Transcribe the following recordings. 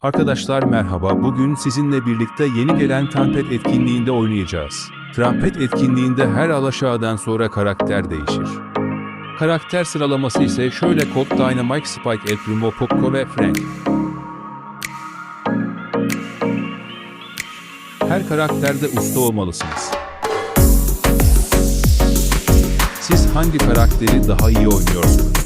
Arkadaşlar merhaba bugün sizinle birlikte yeni gelen Trampet etkinliğinde oynayacağız. Trampet etkinliğinde her alaşağıdan sonra karakter değişir. Karakter sıralaması ise şöyle Colt Dynamite Spike El Primo Poco ve Frank. Her karakterde usta olmalısınız. Siz hangi karakteri daha iyi oynuyorsunuz?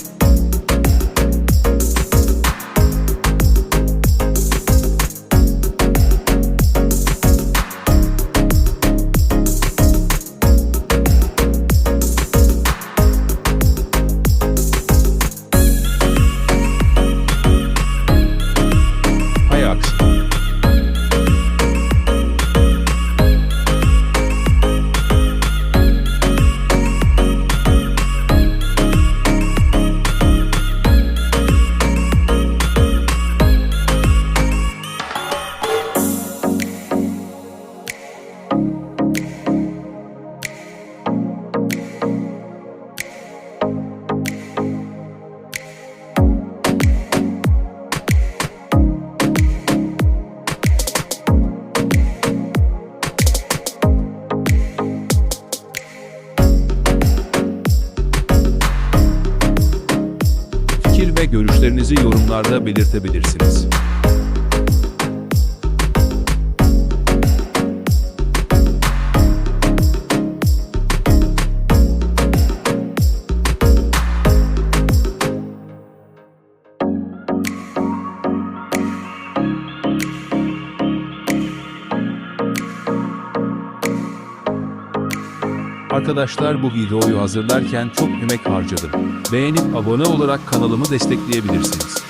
Görüşlerinizi yorumlarda belirtebilirsiniz. Arkadaşlar bu videoyu hazırlarken çok emek harcadım. Beğenip abone olarak kanalımı destekleyebilirsiniz.